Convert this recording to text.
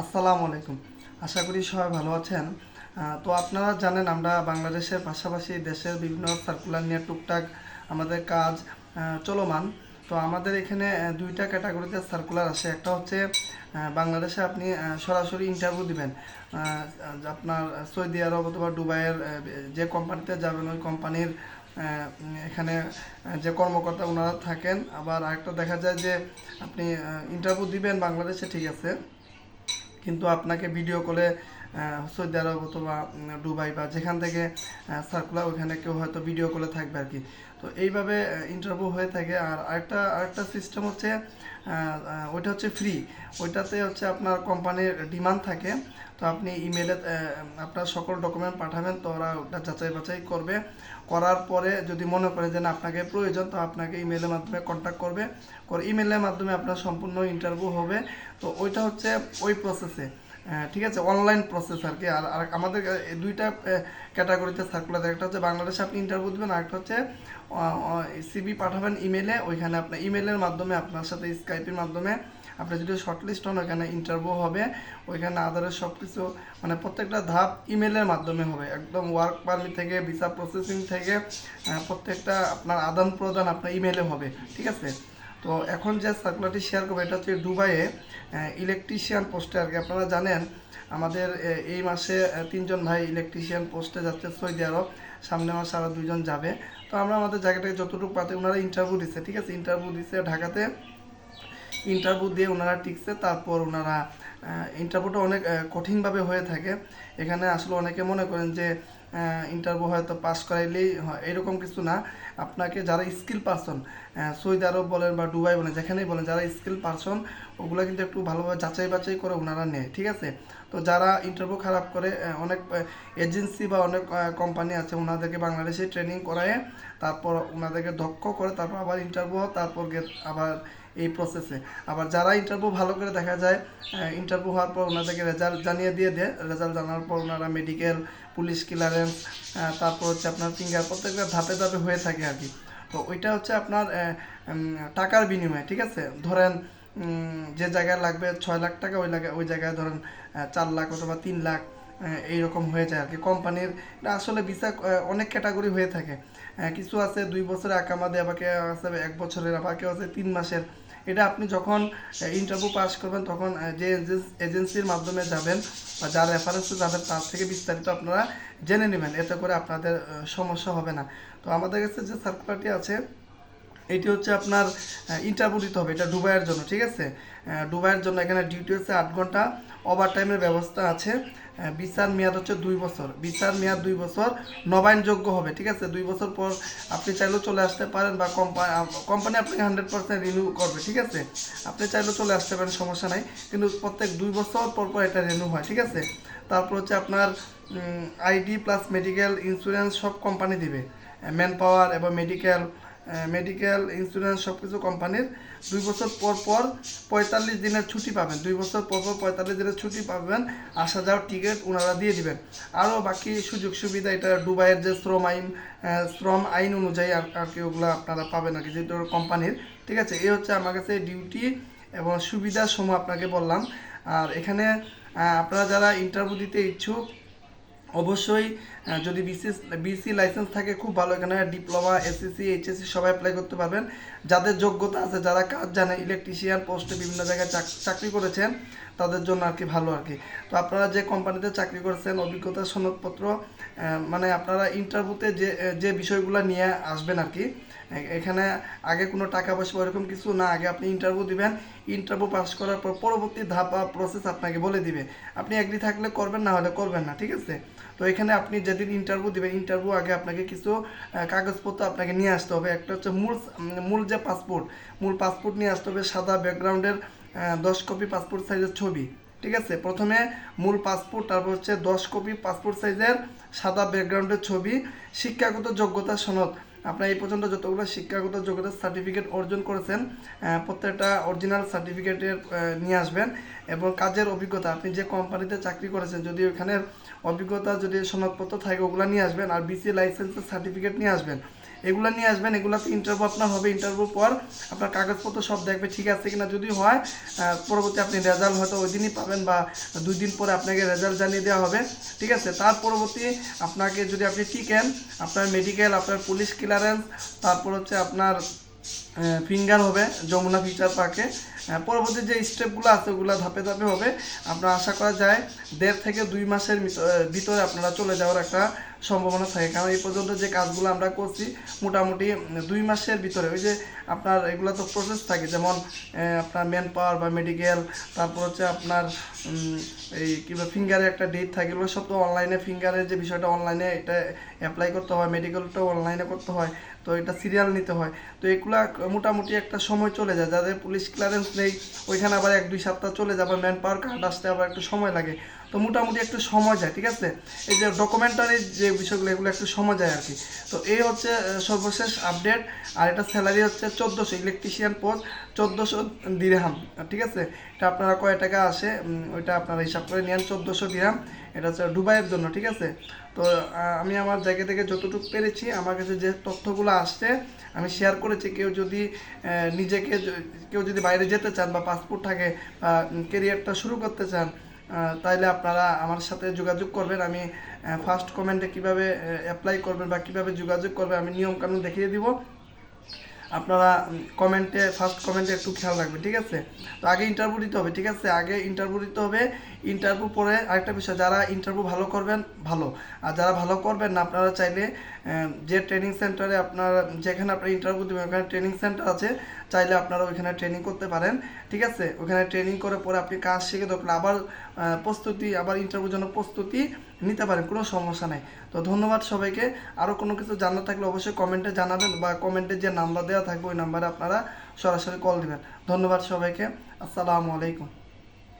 আসসালামু আলাইকুম। আশা করি সবাই ভালো আছেন। তো আপনারা জানেন, আমরা বাংলাদেশের পাশাপাশি দেশের বিভিন্ন সার্কুলার নিয়ে টুকটাক আমাদের কাজ চলমান। তো আমাদের এখানে দুইটা ক্যাটাগরিতে সার্কুলার আসে একটা হচ্ছে বাংলাদেশে আপনি সরাসরি ইন্টারভিউ দিবেন। আপনার সৌদি আরব অথবা দুবাইয়ের যে কোম্পানিতে যাবেন, ওই কোম্পানির এখানে যে কর্মকর্তা ওনারা থাকেন। আবার আরেকটা দেখা যায় যে, আপনি ইন্টারভিউ দিবেন বাংলাদেশে, ঠিক আছে। কিন্তু আপনাকে ভিডিও কলে সৌদি আরব অথবা ডুবাই বা যেখান থেকে সার্কুলার ওখানে কেউ হয়তো ভিডিও কলে থাকবে আর কি তো এইভাবে ইন্টারভিউ হয়ে থাকে। আর আরেকটা আরেকটা সিস্টেম হচ্ছে ওইটা হচ্ছে ফ্রি ওইটাতে হচ্ছে আপনার কোম্পানির ডিমান্ড থাকে। তো আপনি ইমেলে আপনার সকল ডকুমেন্ট পাঠাবেন, তো ওরা ওটা যাচাই বাছাই করবে। করার পরে যদি মনে করে যে না, আপনাকে প্রয়োজন, তো আপনাকে ইমেলের মাধ্যমে কন্ট্যাক্ট করবে। করে ইমেলের মাধ্যমে আপনার সম্পূর্ণ ইন্টারভিউ হবে। তো ওইটা হচ্ছে ওই প্রসেসে ঠিক আছে? অনলাইন প্রসেস আর কি। আর আমাদের দুইটা ক্যাটাগরিতে সার্কুলার একটা হচ্ছে বাংলাদেশে আপনি ইন্টারভিউ দেবেন আর একটা হচ্ছে সিবি পাঠাবেন ইমেলে ওইখানে আপনার ইমেলের মাধ্যমে আপনার সাথে স্কাইপের মাধ্যমে আপনি যদি শর্টলিস্ট হন ওইখানে ইন্টারভিউ হবে, ওইখানে আদারের সব কিছু মানে প্রত্যেকটা ধাপ ইমেলের মাধ্যমে হবে। একদম ওয়ার্ক পারমিট থেকে ভিসা প্রসেসিং থেকে প্রত্যেকটা আপনার আদান প্রদান আপনার ইমেলে হবে, ঠিক আছে? তো এখন যে সার্কুলারটি শেয়ার করব, এটা হচ্ছে দুবাইয়ে ইলেকট্রিশিয়ান পোস্টে আর কি। আপনারা জানেন, আমাদের এই মাসে তিনজন ভাই ইলেকট্রিশিয়ান পোস্টে যাচ্ছে, সৌদি আরব। সামনে মাসে আরও দুইজন যাবে। তো আমরা আমাদের জায়গাটাকে যতটুকু পাতে ওনারা ইন্টারভিউ দিচ্ছে, ঠিক আছে? ইন্টারভিউ দিচ্ছে ঢাকাতে। ইন্টারভিউ দিয়ে ওনারা টিকছে, তারপর ওনারা ইন্টারভিউটা অনেক কঠিনভাবে হয়ে থাকে। এখানে আসলে অনেকে মনে করেন যে ইন্টারভিউ হয়তো পাস করাইলেই হয়, এরকম কিছু না। আপনাকে যারা স্কিল পারসন সৌদি আরব বলেন বা দুবাই বলেন, যেখানেই বলেন, যারা স্কিল পারসন ওগুলো কিন্তু একটু ভালোভাবে যাচাই বাছাই করে ওনারা নেয়, ঠিক আছে? তো যারা ইন্টারভিউ খারাপ করে অনেক এজেন্সি বা অনেক কোম্পানি আছে, ওনাদেরকে বাংলাদেশে ট্রেনিং করায়, তারপর ওনাদেরকে দক্ষ করে, তারপর আবার ইন্টারভিউ তারপর আবার এই প্রসেসে আবার যারা ইন্টারভিউ ভালো করে দেখা যায় ইন্টারভিউ হওয়ার পর ওনাদেরকে রেজাল্ট জানিয়ে দিয়ে দেয় রেজাল্ট জানার পর ওনারা মেডিকেল পুলিশ ক্লিয়ারেন্স তারপর হচ্ছে আপনার ফিঙ্গার প্রত্যেকটা ধাপে ধাপে হয়ে থাকে। আর কি তো ওইটা হচ্ছে আপনার টাকার বিনিময়ে, ঠিক আছে? ধরেন যে জায়গায় লাগবে ছয় লাখ টাকা, ওই লাগে, ওই জায়গায় ধরেন চার লাখ অথবা তিন লাখ এইরকম হয়ে যায় আর কি কোম্পানির আসলে ভিসা অনেক ক্যাটাগরি হয়ে থাকে। কিছু আছে দুই বছরের আকামা দেয় আবার কেউ আছে এক বছরের আবার কেউ আছে তিন মাসের। এটা আপনি যখন ইন্টারভিউ পাস করবেন, তখন যে এজেন্সির মাধ্যমে যাবেন বা যার রেফারেন্সে যাবেন, তার থেকে বিস্তারিত আপনারা জেনে নেবেন। এতে করে আপনাদের সমস্যা হবে না। তো আমাদের কাছে যে সার্কুলারটি আছে এটি হচ্ছে আপনার ইন্টারভিউ দিতে হবে, এটা ডুবাইয়ের জন্য, ঠিক আছে? ডুবাইয়ের জন্য এখানে ডিউটি হচ্ছে আট ঘণ্টা। ওভার টাইমের ব্যবস্থা আছে। বিচার মেয়াদ হচ্ছে দুই বছর। বিচার মেয়াদ দুই বছর, নবায়নযোগ্য হবে, ঠিক আছে? দুই বছর পর আপনি চাইলেও চলে আসতে পারেন বা কোম্পানি কোম্পানি আপনাকে হান্ড্রেড পার্সেন্ট রিনিউ করবে, ঠিক আছে? আপনি চাইলেও চলে আসতে পারেন, সমস্যা নাই। কিন্তু প্রত্যেক দুই বছর পর পর এটা রিনিউ হয়, ঠিক আছে? তারপর হচ্ছে আপনার আইডি প্লাস মেডিকেল ইন্স্যুরেন্স সব কোম্পানি দিবে। ম্যান পাওয়ার এবং মেডিকেল মেডিকেল ইন্স্যুরেন্স সব কিছু কোম্পানির দুই বছর পর পর পঁয়তাল্লিশ দিনের ছুটি পাবেন। দুই বছর পর পর পঁয়তাল্লিশ দিনের ছুটি পাবেন, আসা যাওয়ার টিকিট ওনারা দিয়ে দিবেন। আরও বাকি সুযোগ সুবিধা এটা দুবাইয়ের যে শ্রম আইন শ্রম আইন অনুযায়ী আর কি ওগুলো আপনারা পাবেন আর কি, যেহেতু কোম্পানির ঠিক আছে, এই হচ্ছে আমার কাছে ডিউটি এবং সুবিধার সময় আপনাকে বললাম। আর এখানে আপনারা যারা ইন্টারভিউ দিতে ইচ্ছুক অবশ্যই যদি বিসি বিসি লাইসেন্স থাকে, খুব ভালো। এখানে ডিপ্লোমা এসএসসি এইচএসসি সবাই অ্যাপ্লাই করতে পারবেন। যাদের যোগ্যতা আছে, যারা কাজ জানে ইলেকট্রিশিয়ান পোস্টে বিভিন্ন জায়গায় চাকরি করেছেন, তাদের জন্য আর কি ভালো আর কি। তো আপনারা যে কোম্পানিতে চাকরি করেছেন, অভিজ্ঞতা সনদপত্র মানে আপনারা ইন্টারভিউতে যে যে বিষয়গুলো নিয়ে আসবেন আর কি এখানে আগে কোনো টাকা পয়সা বা এরকম কিছু না, আগে আপনি ইন্টারভিউ দিবেন ইন্টারভিউ পাস করার পর পরবর্তী ধাপ প্রসেস আপনাকে বলে দিবে। আপনি এগ্রি থাকলে করবেন, না হলে করবেন না, ঠিক আছে? তো এখানে আপনি যেদিন ইন্টারভিউ দিবেন ইন্টারভিউ আগে আপনাকে কিছু কাগজপত্র আপনাকে নিয়ে আসতে হবে। একটা হচ্ছে মূল মূল যে পাসপোর্ট মূল পাসপোর্ট নিয়ে আসতে হবে, সাদা ব্যাকগ্রাউন্ডের দশ কপি পাসপোর্ট সাইজের ছবি। ঠিক আছে? প্রথমে মূল পাসপোর্ট তারপর হচ্ছে দশ কপি পাসপোর্ট সাইজের সাদা ব্যাকগ্রাউন্ডের ছবি, শিক্ষাগত যোগ্যতা সনদ। আপনার এই পর্যন্ত যতগুলো শিক্ষাগত যোগ্যতার সার্টিফিকেট অর্জন করেছেন প্রত্যেকটা অরিজিনাল সার্টিফিকেটের নিয়ে আসবেন এবং কাজের অভিজ্ঞতা। আপনি যে কোম্পানিতে চাকরি করেছেন, যদি ওখানের অভিজ্ঞতা, যদি সনদপত্র থাকে, ওগুলো নিয়ে আসবেন আর বিসি লাইসেন্সের সার্টিফিকেট নিয়ে আসবেন। এগুলো নিয়ে আসবেন, এগুলোতে ইন্টারভিউ আপনার হবে ইন্টারভিউ পর আপনার কাগজপত্র সব দেখবে ঠিক আছে কিনা। যদি হয় পরবর্তী আপনি রেজাল্ট হয়তো ওই দিনই পাবেন বা দুই দিন পরে আপনাকে রেজাল্ট জানিয়ে দেওয়া হবে, ঠিক আছে? তার পরবর্তী আপনাকে যদি আপনি টিকেন আপনার মেডিকেল আপনার পুলিশ ক্লিয়ারেন্স তারপর হচ্ছে আপনার ফিঙ্গার হবে, যমুনা ফিচার পার্কে পরবর্তী যে স্টেপগুলো আছে, ওগুলো ধাপে ধাপে হবে। আপনার আশা করা যায়, দেড় থেকে দুই মাসের ভিতরে আপনারা চলে যাওয়ার একটা সম্ভাবনা থাকে। কারণ এই পর্যন্ত যে কাজগুলো আমরা করছি, মোটামুটি দুই মাসের ভিতরে। ওই যে আপনার এগুলো তো প্রসেস থাকে, যেমন আপনার ম্যান পাওয়ার বা মেডিকেল তারপর হচ্ছে আপনার এই কিংবা ফিঙ্গারে একটা ডেট থাকে। এগুলো সব তো অনলাইনে ফিঙ্গারের যে বিষয়টা অনলাইনে এটা অ্যাপ্লাই করতে হয় মেডিকেলটাও অনলাইনে করতে হয়। তো এটা সিরিয়াল নিতে হয়। তো এগুলা মোটামুটি একটা সময় চলে যায়। যাদের পুলিশ ক্লিয়ারেন্স নেই, ওইখানে আবার এক দুই সপ্তাহ চলে যায় যাবে ম্যান পাওয়ার কার্ড আসতে আবার একটু সময় লাগে। তো মোটামুটি একটু সময় যায়, ঠিক আছে? এই যে ডকুমেন্টারি যে বিষয়গুলো, এগুলো একটু সময় যায় আর কি তো এই হচ্ছে সর্বশেষ আপডেট আর এটা স্যালারি হচ্ছে চোদ্দোশো ইলেকট্রিশিয়ান পোস্ট চোদ্দোশো দিরহাম ঠিক আছে? এটা আপনারা কয় টাকা আসে? ওইটা আপনারা হিসাব করে নেন, চোদ্দোশো দিরহাম এটা হচ্ছে দুবাইয়ের জন্য, ঠিক আছে? তো আমি আমার জায়গা থেকে যতটুকু পেরেছি, আমার কাছে যে তথ্যগুলো আসছে, আমি শেয়ার করেছি। কেউ যদি নিজেকে, কেউ যদি বাইরে যেতে চান বা পাসপোর্ট থাকে বা কেরিয়ারটা শুরু করতে চান তাইলে আপনারা আমার সাথে যোগাযোগ করবেন। আমি ফার্স্ট কমেন্টে কীভাবে অ্যাপ্লাই করবেন বা কীভাবে যোগাযোগ করবেন আমি নিয়মকানুন দেখিয়ে দিব। আপনারা কমেন্টে ফার্স্ট কমেন্টে একটু খেয়াল রাখবেন, ঠিক আছে? তো আগে ইন্টারভিউ দিতে হবে, ঠিক আছে? আগে ইন্টারভিউ দিতে হবে ইন্টারভিউ পরে আরেকটা বিষয়, যারা ইন্টারভিউ ভালো করবেন, ভালো। আর যারা ভালো করবেন না, আপনারা চাইলে যে ট্রেনিং সেন্টারে আপনার, যেখানে আপনার ইন্টারভিউ দেবেন, ওখানে ট্রেনিং সেন্টার আছে, চাইলে আপনারা ওইখানে ট্রেনিং করতে পারেন। ঠিক আছে? ওখানে ট্রেনিং করে পরে আপনি কাজ শিখে দরকার আবার প্রস্তুতি, আবার ইন্টারভিউর জন্য প্রস্তুতি নিতে পারেন, কোনো সমস্যা নেই। তো ধন্যবাদ সবাইকে। আরও কোনো কিছু জানার থাকলে অবশ্যই কমেন্টে জানাবেন বা কমেন্টে যে নাম্বার দেওয়া থাকবে, ওই নাম্বারে আপনারা সরাসরি কল দেবেন। ধন্যবাদ সবাইকে। আসসালামু আলাইকুম।